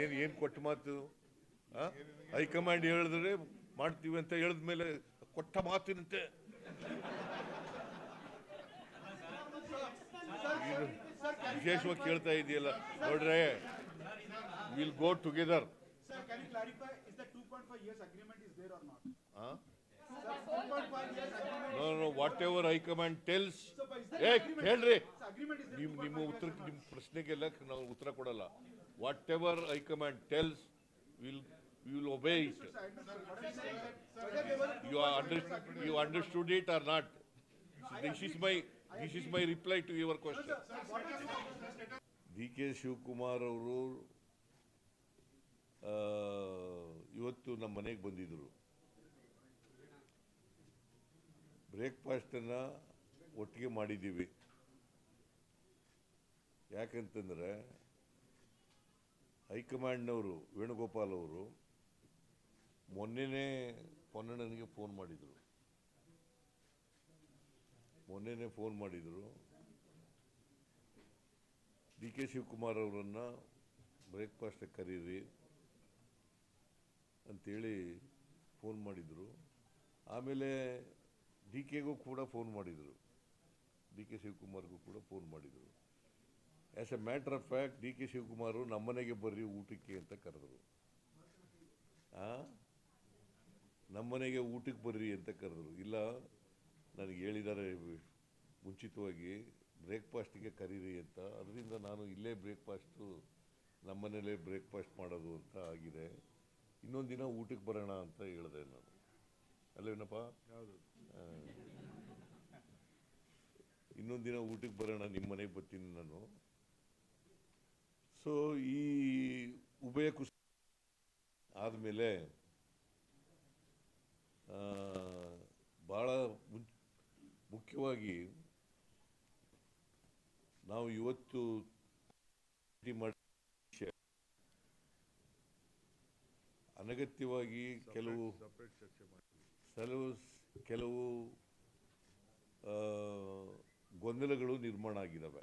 ಏನು ಏನು ಕೊಟ್ಟ ಮಾತು? ಹೈಕಮಾಂಡ್ ಹೇಳಿದ್ರೆ ಮಾಡ್ತೀವಿ ಅಂತ ಹೇಳಿದ ಮೇಲೆ ಕೊಟ್ಟ ಮಾತಿನಂತೆ. ವಿಶೇಷವಾಗಿ ಕೇಳ್ತಾ ಇದೆಯಲ್ಲ. ನೋಡ್ರೆ will go together whatever high command tells ಹೇಳ್ರಿ. ನಿಮ್ ನಿಮ್ಮ ಉತ್ತರಕ್ಕೆ ನಿಮ್ ಪ್ರಶ್ನೆಗೆಲ್ಲ ನಾವು ಉತ್ತರ ಕೊಡಲ್ಲ. Sir, I command tells, we'll, we'll obey were you are under, you understood it or not? This is my, this is my reply to your question. D K Shivakumar ಅವರು ಇವತ್ತು ನಮ್ಮ ಮನೆಗೆ ಬಂದಿದ್ರು ಬ್ರೇಕ್ಫಾಸ್ಟನ್ನು ಒಟ್ಟಿಗೆ ಮಾಡಿದ್ದೀವಿ ಯಾಕಂತಂದರೆ ಹೈಕಮಾಂಡ್ನವರು ವೇಣುಗೋಪಾಲ್ ಅವರು ಮೊನ್ನೆನೇ ಪೊನ್ನಣ್ಣನಿಗೆ ಫೋನ್ ಮಾಡಿದರು. ಮೊನ್ನೆನೇ ಫೋನ್ ಮಾಡಿದರು. ಡಿ ಕೆ ಶಿವಕುಮಾರ್ ಅವರನ್ನು ಬ್ರೇಕ್ಫಾಸ್ಟಿಗೆ ಕರೀರಿ ಅಂಥೇಳಿ ಫೋನ್ ಮಾಡಿದರು. ಆಮೇಲೆ ಡಿ ಕೆಗೂ ಕೂಡ ಫೋನ್ ಮಾಡಿದರು. ಡಿ ಕೆ ಶಿವಕುಮಾರ್ಗೂ ಕೂಡ ಫೋನ್ ಮಾಡಿದರು. As a matter of fact D K Shivakumar ನಮ್ಮನೆಗೆ ಬರ್ರಿ ಊಟಕ್ಕೆ ಅಂತ ಕರೆದರು. ನಮ್ಮನೆಗೆ ಊಟಕ್ಕೆ ಬರ್ರಿ ಅಂತ ಕರೆದರು. ಇಲ್ಲ ನನಗೆ ಹೇಳಿದ್ದಾರೆ ಮುಂಚಿತವಾಗಿ ಬ್ರೇಕ್ಫಾಸ್ಟಿಗೆ ಕರೀರಿ ಅಂತ. ಅದರಿಂದ ನಾನು ಇಲ್ಲೇ ಬ್ರೇಕ್ಫಾಸ್ಟು ನಮ್ಮನೇಲೇ ಬ್ರೇಕ್ಫಾಸ್ಟ್ ಮಾಡೋದು ಅಂತ ಆಗಿದೆ. ಇನ್ನೊಂದು ದಿನ ಊಟಕ್ಕೆ ಬರೋಣ ಅಂತ ಹೇಳಿದೆ ನಾನು. ಅಲ್ಲೇನಪ್ಪ. ಇನ್ನೊಂದು ದಿನ ಊಟಕ್ಕೆ ಬರೋಣ ನಿಮ್ಮ ಮನೆಗೆ ಬರ್ತೀನಿ ನಾನು. ಸೊ ಈ ಉಭಯ ಕುಸ್ ಆದಮೇಲೆ ಭಾಳ ಮುಖ್ಯವಾಗಿ ನಾವು ಇವತ್ತು ಅನಗತ್ಯವಾಗಿ ಕೆಲವು ಕೆಲವು ಕೆಲವು ಗೊಂದಲಗಳು ನಿರ್ಮಾಣ ಆಗಿದ್ದಾವೆ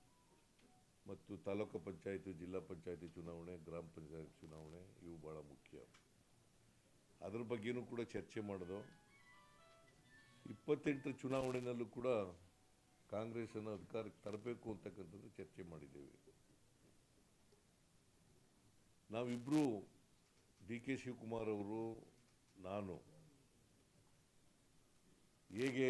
ಮತ್ತು ತಾಲೂಕು ಪಂಚಾಯಿತಿ, ಜಿಲ್ಲಾ ಪಂಚಾಯತಿ ಚುನಾವಣೆ, ಗ್ರಾಮ ಪಂಚಾಯತ್ ಚುನಾವಣೆ ಇವು ಭಾಳ ಮುಖ್ಯ. ಅದ್ರ ಬಗ್ಗೆನೂ ಕೂಡ ಚರ್ಚೆ ಮಾಡೋದು. ಇಪ್ಪತ್ತೆಂಟರ ಚುನಾವಣೆಯಲ್ಲೂ ಕೂಡ ಕಾಂಗ್ರೆಸ್ಸನ್ನು ಅಧಿಕಾರಕ್ಕೆ ತರಬೇಕು ಅಂತಕ್ಕಂಥದ್ದು ಚರ್ಚೆ ಮಾಡಿದ್ದೇವೆ. ನಾವಿಬ್ಬರು ಡಿ ಕೆ ಶಿವಕುಮಾರ್ ಅವರು, ನಾನು ಹೇಗೆ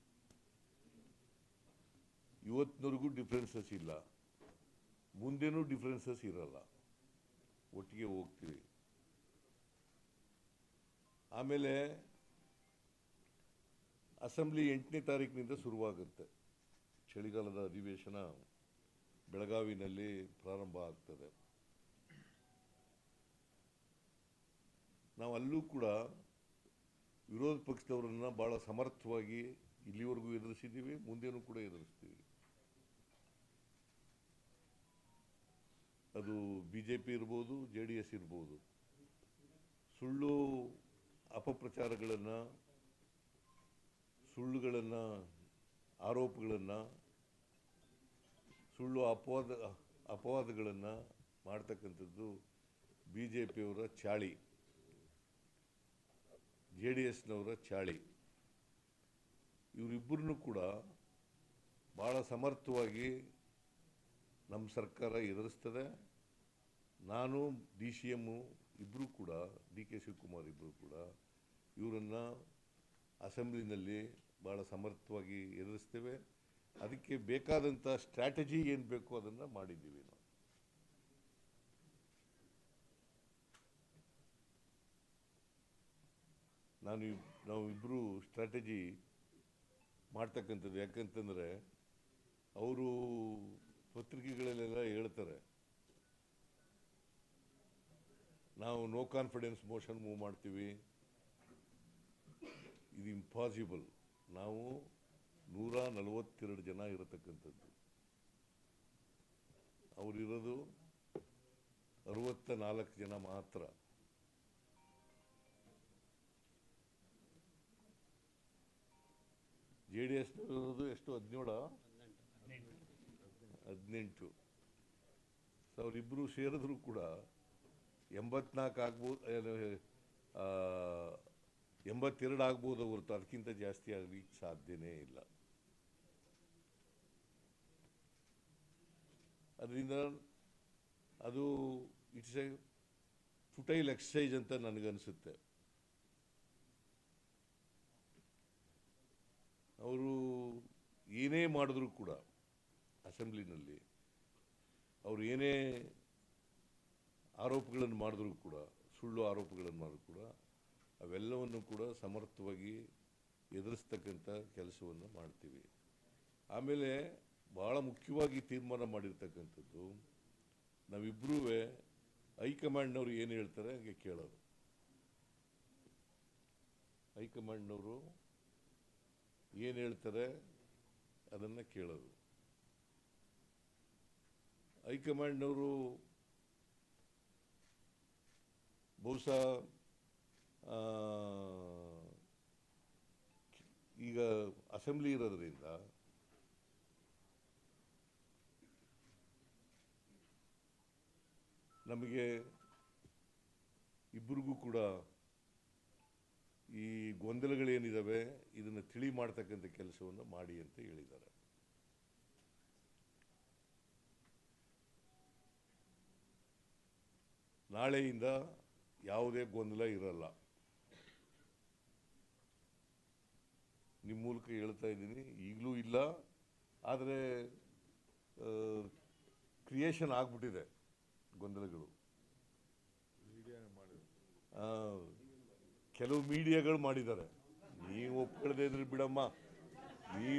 ಇವತ್ತಿನವರೆಗೂ ಡಿಫ್ರೆನ್ಸಸ್ ಇಲ್ಲ. ಮುಂದೇನೂ ಡಿಫ್ರೆನ್ಸಸ್ ಇರಲ್ಲ. ಒಟ್ಟಿಗೆ ಹೋಗ್ತೀವಿ. ಆಮೇಲೆ ಅಸೆಂಬ್ಲಿ ಎಂಟನೇ ತಾರೀಕಿನಿಂದ ಶುರುವಾಗುತ್ತೆ. ಚಳಿಗಾಲದ ಅಧಿವೇಶನ ಬೆಳಗಾವಿನಲ್ಲಿ ಪ್ರಾರಂಭ ಆಗ್ತದೆ. ನಾವು ಅಲ್ಲೂ ಕೂಡ ವಿರೋಧ ಪಕ್ಷದವರನ್ನು ಭಾಳ ಸಮರ್ಥವಾಗಿ ಇಲ್ಲಿವರೆಗೂ ಎದುರಿಸಿದ್ದೀವಿ, ಮುಂದೇನೂ ಕೂಡ ಎದುರಿಸ್ತೀವಿ. ಅದು ಬಿ ಜೆ ಪಿ ಇರ್ಬೋದು, ಜೆ ಡಿ ಎಸ್ ಇರ್ಬೋದು. ಸುಳ್ಳು ಅಪಪ್ರಚಾರಗಳನ್ನು, ಸುಳ್ಳುಗಳನ್ನು, ಆರೋಪಗಳನ್ನು, ಸುಳ್ಳು ಅಪವಾದ, ಅಪವಾದಗಳನ್ನು ಮಾಡ್ತಕ್ಕಂಥದ್ದು ಬಿ ಜೆ ಪಿಯವರ ಚಾಳಿ. ಜೆ ಡಿ ಎಸ್ನವರ ಚಾಳಿ. ಇವರಿಬ್ಬರನ್ನು ಕೂಡ ಭಾಳ ಸಮರ್ಥವಾಗಿ ನಮ್ಮ ಸರ್ಕಾರ ಎದುರಿಸ್ತದೆ. ನಾನು ಡಿ ಸಿ ಎಮ್ಮು ಇಬ್ಬರೂ ಕೂಡ, ಡಿ ಕೆ ಶಿವಕುಮಾರ್ ಇಬ್ಬರೂ ಕೂಡ ಇವರನ್ನು ಅಸೆಂಬ್ಲಿನಲ್ಲಿ ಭಾಳ ಸಮರ್ಥವಾಗಿ ಎದುರಿಸ್ತೇವೆ. ಅದಕ್ಕೆ ಬೇಕಾದಂಥ ಸ್ಟ್ರಾಟಜಿ ಏನು ಬೇಕು ಅದನ್ನು ಮಾಡಿದ್ದೀವಿ ನಾವು. ನಾನು ನಾವು ಇಬ್ಬರು ಸ್ಟ್ರಾಟಜಿ ಮಾಡ್ತಕ್ಕಂಥದ್ದು ಯಾಕಂತಂದರೆ, ಅವರು ಪತ್ರಿಕೆಗಳಲ್ಲೆಲ್ಲ ಹೇಳ್ತಾರೆ, ನಾವು ನೋ ಕಾನ್ಫಿಡೆನ್ಸ್ ಮೋಷನ್ ಮೂವ್ ಮಾಡ್ತೀವಿ. ಇದು ಇಂಪಾಸಿಬಲ್ ನಾವು ನೂರ ನಲವತ್ತೆರಡು ಜನ ಇರತಕ್ಕಂಥದ್ದು. ಅವರಿರೋದು ಅರವತ್ತ ನಾಲ್ಕು ಜನ ಮಾತ್ರ. ಜೆ ಡಿ ಎಸ್ನಲ್ಲಿರೋದು ಎಷ್ಟು ಹದಿನೇಳ? ಹದಿನೆಂಟು. ಅವರಿಬ್ಬರು ಸೇರಿದ್ರು ಕೂಡ ಎಂಬತ್ನಾಲ್ಕು ಆಗ್ಬೋದು ಎಂಬತ್ತೆರಡು ಆಗ್ಬೋದು ಹೊರತು ಅದಕ್ಕಿಂತ ಜಾಸ್ತಿ ಆಗಲಿಕ್ಕೆ ಸಾಧ್ಯನೇ ಇಲ್ಲ. ಅದರಿಂದ ಅದು ಇಟ್ಸ್ ಎ ಫುಟೈಲ್ ಎಕ್ಸಸೈಸ್ ಅಂತ ನನಗನ್ಸುತ್ತೆ. ಅವರು ಏನೇ ಮಾಡಿದ್ರು ಕೂಡ ಅಸೆಂಬ್ಲಿನಲ್ಲಿ ಅವರು ಏನೇ ಆರೋಪಗಳನ್ನು ಮಾಡಿದ್ರು ಕೂಡ, ಸುಳ್ಳು ಆರೋಪಗಳನ್ನು ಮಾಡಿದ್ರು ಕೂಡ, ಅವೆಲ್ಲವನ್ನು ಕೂಡ ಸಮರ್ಥವಾಗಿ ಎದುರಿಸ್ತಕ್ಕಂಥ ಕೆಲಸವನ್ನು ಮಾಡ್ತೀವಿ. ಆಮೇಲೆ ಭಾಳ ಮುಖ್ಯವಾಗಿ ತೀರ್ಮಾನ ಮಾಡಿರ್ತಕ್ಕಂಥದ್ದು ನಾವಿಬ್ಬರೂ ಹೈಕಮಾಂಡ್ನವರು ಏನು ಹೇಳ್ತಾರೆ ಹಾಗೆ ಕೇಳೋದು ಹೈಕಮಾಂಡ್ನವರು ಏನು ಹೇಳ್ತಾರೆ ಅದನ್ನು ಕೇಳೋದು ಹೈಕಮಾಂಡ್ನವರು ಬಹುಶಃ ಈಗ ಅಸೆಂಬ್ಲಿ ಇರೋದ್ರಿಂದ ನಮಗೆ ಇಬ್ಬರಿಗೂ ಕೂಡ ಈ ಗೊಂದಲಗಳೇನಿದ್ದಾವೆ ಇದನ್ನು ತಿಳಿ ಮಾಡ್ತಕ್ಕಂಥ ಕೆಲಸವನ್ನು ಮಾಡಿ ಅಂತ ಹೇಳಿದ್ದಾರೆ. ನಾಳೆಯಿಂದ ಯಾವುದೇ ಗೊಂದಲ ಇರಲ್ಲ. ನಿಮ್ಮ ಮೂಲಕ ಹೇಳ್ತಾ ಇದ್ದೀನಿ, ಈಗಲೂ ಇಲ್ಲ. ಆದರೆ ಕ್ರಿಯೇಷನ್ ಆಗ್ಬಿಟ್ಟಿದೆ ಗೊಂದಲಗಳು. ಕೆಲವು ಮೀಡಿಯಾಗಳು ಮಾಡಿದ್ದಾರೆ. ನೀವು ಒಪ್ಕೊಳ್ಳದೇ ಇದ್ರೆ ಬಿಡಮ್ಮ. ನೀ,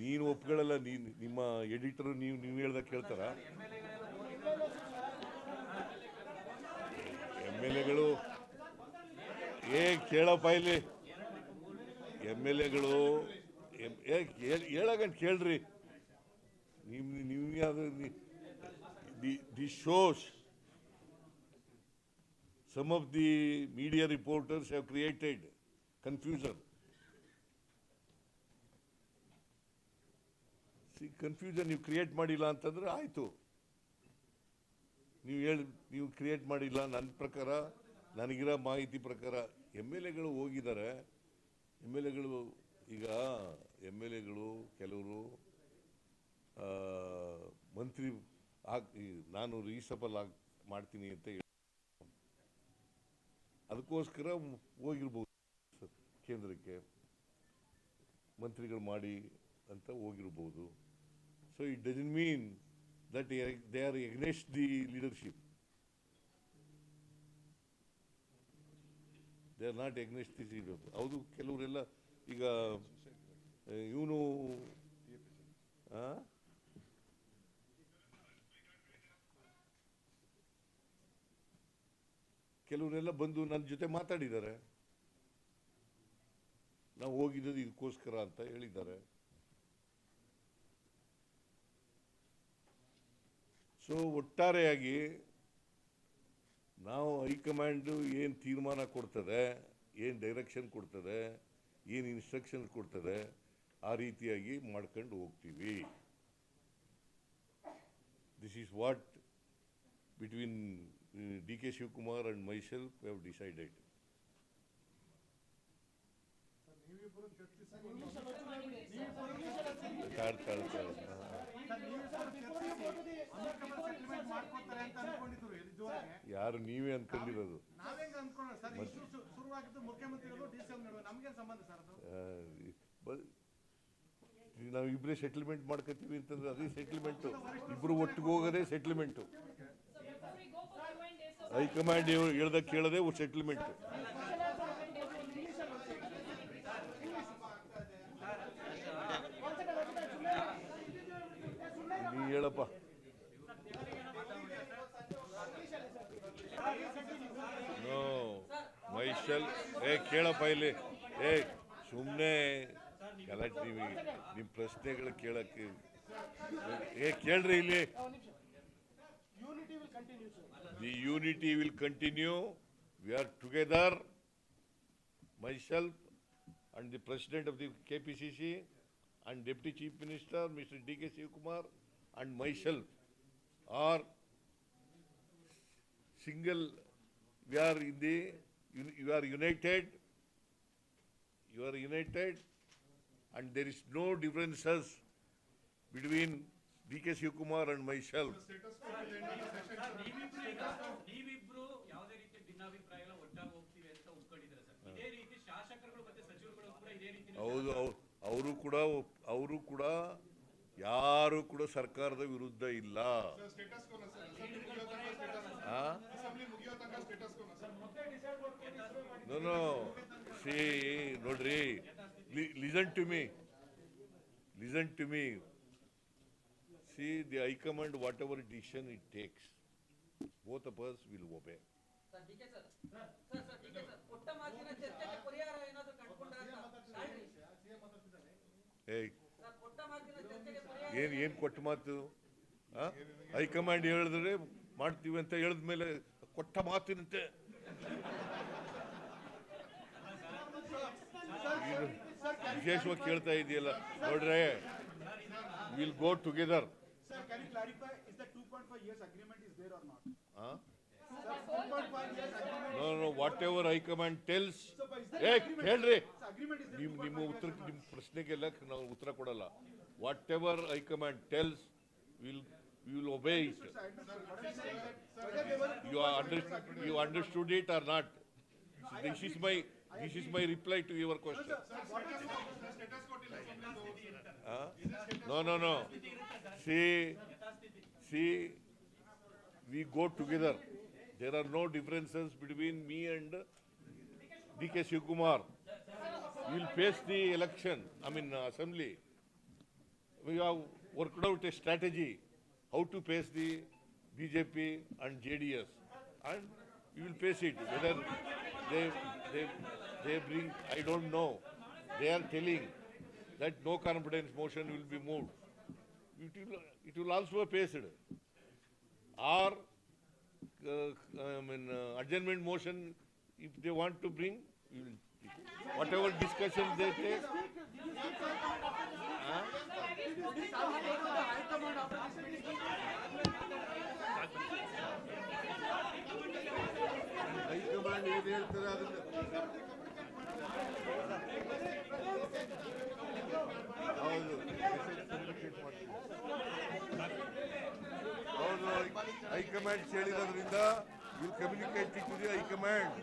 ನೀನು ಒಪ್ಕೊಳ್ಳಲ್ಲ ನೀನು, ನಿಮ್ಮ ಎಡಿಟರು ನೀವು ನೀವು ಹೇಳ್ದಾಗ ಕೇಳ್ತಾರ. ಎಂ ಎಲ್ ಎಗಳು ಕೇಳಪ್ಪ ಇಲ್ಲಿ? ಎಂ ಎಲ್ ಎಗಳು ಹೇಳಗಂಟ್ ಕೇಳ್ರಿ. ನಿಮ್ ನೀವು ಯಾವ್ದು the shows. Some of the media reporters have created. See, confusion ನೀವು ಕ್ರಿಯೇಟ್ ಮಾಡಿಲ್ಲ ಅಂತಂದ್ರೆ ಆಯಿತು. ನೀವು ಹೇಳಿ, ನೀವು ಕ್ರಿಯೇಟ್ ಮಾಡಿಲ್ಲ, ನನ್ನ ಪ್ರಕಾರ, ನನಗಿರೋ ಮಾಹಿತಿ ಪ್ರಕಾರ, ಎಂ ಎಲ್ ಎಗಳು ಹೋಗಿದ್ದಾರೆ. ಎಂ ಎಲ್ ಎಗಳು, ಈಗ ಎಂ ಎಲ್ ಎಗಳು, ಕೆಲವರು ಮಂತ್ರಿ ಹಾಕಿ ನಾನು ರೀಸಬಲ್ ಆಗಿ, ಮಾಡ್ತೀನಿ ಅಂತ ಅದಕ್ಕೋಸ್ಕರ ಹೋಗಿರ್ಬೋದು ಕೇಂದ್ರಕ್ಕೆ. ಮಂತ್ರಿಗಳು ಮಾಡಿ ಅಂತ ಹೋಗಿರ್ಬೋದು. So it doesn't mean that they are against the leadership they are not against the leader ಹೌದು, ಕೆಲವರೆಲ್ಲ ಈಗ ಇವನು ಕೆಲವರೆಲ್ಲ ಬಂದು ನನ್ನ ಜೊತೆ ಮಾತಾಡಿದ್ದಾರೆ. ನಾವು ಹೋಗಿದ್ದು ಇದಕ್ಕೋಸ್ಕರ ಅಂತ ಹೇಳಿದ್ದಾರೆ. ಸೊ ಒಟ್ಟಾರೆಯಾಗಿ ನಾವು ಹೈಕಮಾಂಡು ಏನು ತೀರ್ಮಾನ ಕೊಡ್ತದೆ ಏನು ಡೈರೆಕ್ಷನ್ ಕೊಡ್ತದೆ ಏನು ಇನ್ಸ್ಟ್ರಕ್ಷನ್ ಕೊಡ್ತದೆ ಆ ರೀತಿಯಾಗಿ ಮಾಡ್ಕೊಂಡು ಹೋಗ್ತೀವಿ this is what between D K Shivakumar and myself have decided. ತಾಳ್ ತಾಳ್ ತಾಳ್. ಯಾರು ನೀವೇ ಅನ್ಕೊಂಡಿರೋದು? ನಾವು ಇಬ್ಬರೇ ಸೆಟ್ಲ್ಮೆಂಟ್ ಮಾಡ್ಕೋತೀವಿ ಅಂತಂದ್ರೆ ಅದೇ ಸೆಟ್ಲ್ಮೆಂಟು ಇಬ್ಬರು ಒಟ್ಟಿಗೆ ಹೋಗೋದೇ ಸೆಟ್ಲ್ಮೆಂಟು ಹೈಕಮಾಂಡ್ ಹೇಳ್ದ ಕೇಳದೆ ಸೆಟ್ಲ್ಮೆಂಟ್ ನೀ ಮೈಶಲ್ ಏ ಕೇಳಪ್ಪ ಇಲ್ಲಿ ಏ ಸುಮ್ಮನೆ ಗಲಾಟೆ ನೀವು ನಿಮ್ಮ ಪ್ರಶ್ನೆಗಳು ಕೇಳಕ್ಕೆ ಏ ಕೇಳ್ರಿ ಇಲ್ಲಿ the unity will continue we are together myself and the president of the KPCC and deputy chief minister, Mr. D.K. Shivakumar and myself are single, we are in the, you- are united, you are united and there is no differences between ಮತ್ತೆ ಸಚಿವರುಗಳು ಕೂಡ ಇದೇ ರೀತಿ ಹೌದು ಅವರು ಕೂಡ ಅವರು ಕೂಡ ಯಾರು ಕೂಡ ಸರ್ಕಾರದ ವಿರುದ್ಧ ಇಲ್ಲ. See, ನೋಡ್ರಿ listen to me listen to me see the high command whatever decision it takes both us will obey ಏಯ್ ಏನು ಏನು ಕೊಟ್ಟ ಮಾತು? ಹೈಕಮಾಂಡ್ ಹೇಳಿದ್ರೆ ಮಾಡ್ತೀವಿ ಅಂತ ಹೇಳಿದ ಮೇಲೆ ಕೊಟ್ಟ ಮಾತಿನಂತೆ. ವಿಶೇಷವಾಗಿ ಕೇಳ್ತಾ ಇದೆಯಲ್ಲ. ನೋಡ್ರೆ will go together whatever high command command tells ಹೇಳ್ರಿ. ನಿಮ್ಮ ಉತ್ತರಕ್ಕೆ ನಿಮ್ಮ ಪ್ರಶ್ನೆಗೆಲ್ಲ ನಾವು ಉತ್ತರ ಕೊಡಲ್ಲ. whatever I command tells, we'll, we'll obey it. You, are under, you understood it or not? So this is my this is my reply to your question. Huh? No, no, no. See, see, we go together. There are no differences between me and D.K. Shiv We will face the election, I mean uh, assembly. We have worked out a strategy how to face the BJP and JDS. And we will face it, whether they, they, they bring, I don't know. They are telling that no confidence motion will be moved. It will, it will also be faced. Or, uh, I mean, uh, adjournment motion, if they want to bring, we will, whatever discussion they take, high command ಏನ್ ಹೇಳ್ತಾರೆ ಅದನ್ನ ಹೌದು. ಹೌದು high command ಹೇಳಿರೋದ್ರಿಂದ will communicate to the high command